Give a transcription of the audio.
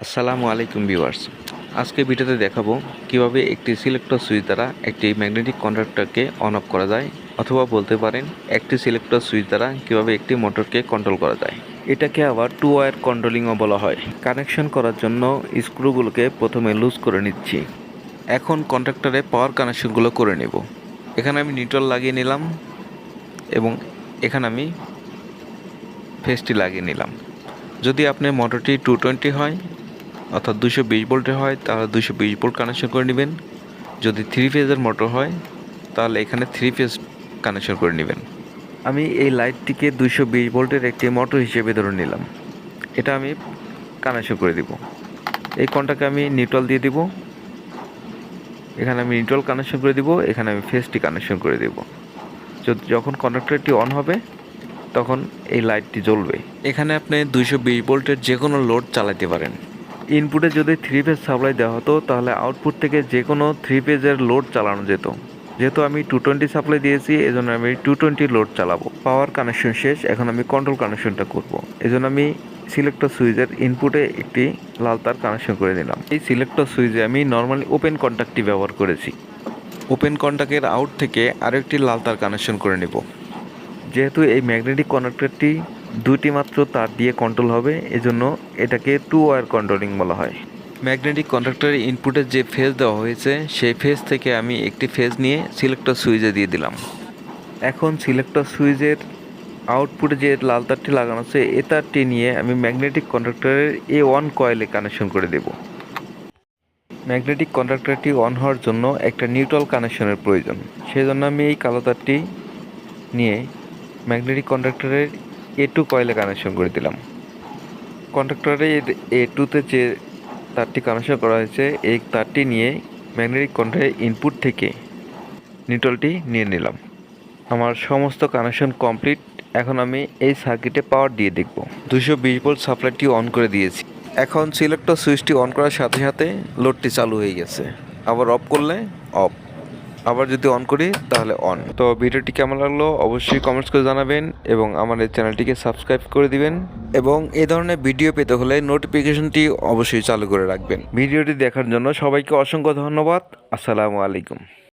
আসসালামু আলাইকুম ভিউয়ার্স। আজকে ভিডিওতে দেখাবো কীভাবে একটি সিলেক্টর সুইচ দ্বারা একটি ম্যাগনেটিক কন্ডাক্টরকে অন অফ করা যায়, অথবা বলতে পারেন একটি সিলেক্টর সুইচ দ্বারা কীভাবে একটি মোটরকে কন্ট্রোল করা যায়। এটাকে আবার টু ওয়ার কন্ট্রোলিংও বলা হয়। কানেকশন করার জন্য স্ক্রুগুলোকে প্রথমে লুজ করে নিচ্ছি। এখন কন্ট্রাক্টরে পাওয়ার কানেকশনগুলো করে নেব। এখানে আমি নিউট্রাল লাগিয়ে নিলাম এবং এখানে আমি ফেসটি লাগিয়ে নিলাম। যদি আপনার মোটরটি টু টোয়েন্টি হয় অর্থাৎ দুশো বিশ ভোল্টের হয়, তাহলে দুশো বিশ ভোল্ট কানেকশন করে নেবেন। যদি থ্রি ফেজের মোটর হয়, তাহলে এখানে থ্রি ফেজ কানেকশন করে নেবেন। আমি এই লাইটটিকে দুশো বিশ ভোল্টের একটি মোটর হিসেবে ধরে নিলাম। এটা আমি কানেকশন করে দিব। এই কনটাকে আমি নিউট্রাল দিয়ে দিব। এখানে আমি নিউট্রাল কানেকশন করে দিব, এখানে আমি ফেসটি কানেকশন করে দিব। যখন কন্ডাক্টরটি অন হবে, তখন এই লাইটটি জ্বলবে। এখানে আপনি দুইশো বিশ ভোল্টের যে কোনো লোড চালাতে পারেন। ইনপুটে যদি থ্রি ফেজ সাপ্লাই দেওয়া হতো, তাহলে আউটপুট থেকে যে কোনো থ্রি ফেজের লোড চালানো যেত। যেহেতু আমি টু টোয়েন্টি সাপ্লাই দিয়েছি, এজন্য আমি টু টোয়েন্টি লোড চালাবো। পাওয়ার কানেকশন শেষ, এখন আমি কন্ট্রোল কানেকশনটা করব। এজন্য আমি সিলেক্টর সুইচের ইনপুটে একটি লাল তার কানেকশন করে দিলাম এই সিলেক্টর সুইচে আমি নর্মালি ওপেন কন্ট্যাক্টটি ব্যবহার করেছি। ওপেন কন্ট্যাক্টের আউট থেকে আরেকটি লাল তার কানেকশন করে নেব। যেহেতু এই ম্যাগনেটিক কনেক্টরটি দুটি মাত্র তার দিয়ে কন্ট্রোল হবে এজন্য এটাকে টু ওয়্যার কন্ট্রোলিং বলা হয়। ম্যাগনেটিক কন্ট্রাক্টরের ইনপুটে যে ফেজ দেওয়া হয়েছে সেই ফেজ থেকে আমি একটি ফেজ নিয়ে সিলেক্টর সুইচে দিয়ে দিলাম। এখন সিলেক্টর সুইচের আউটপুটে যে লাল তারটি লাগানো আছে এ তারটি নিয়ে আমি ম্যাগনেটিক কন্ট্রাক্টরের এ ওয়ান কয়েলে কানেকশন করে দেব। ম্যাগনেটিক কন্ট্রাক্টরটি অন হওয়ার জন্য একটা নিউট্রাল কানেকশনের প্রয়োজন। সেই জন্য আমি এই কালো তারটি নিয়ে ম্যাগনেটিক কন্ডাক্টরের এ টু কয়েলে কানেকশন করে দিলাম। কন্ডাক্টরের এ টুতে যে তারটি কানেকশন করা হয়েছে, এই তারটি নিয়ে ম্যাগনেটিক কন্ডাক্টরের ইনপুট থেকে নিউট্রালটি নিয়ে নিলাম। আমার সমস্ত কানেকশন কমপ্লিট এখন আমি এই সার্কিটে পাওয়ার দিয়ে দেখব। দুশো বিশ ভোল্ট সাপ্লাইটি অন করে দিয়েছি। এখন সিলেক্টর সুইচটি অন করার সাথে সাথে লোডটি চালু হয়ে গেছে। আবার অফ করলে অফ আবার যদি অন করি তাহলে অন তো ভিডিওটি কেমন লাগল অবশ্যই কমেন্টস করে জানাবেন এবং আমাদের চ্যানেলটিকে সাবস্ক্রাইব করে দিবেন। এবং এ ধরনের ভিডিও পেতে হলে নোটিফিকেশনটি অবশ্যই চালু করে রাখবেন। ভিডিওটি দেখার জন্য সবাইকে অসংখ্য ধন্যবাদ। আসসালামু আলাইকুম।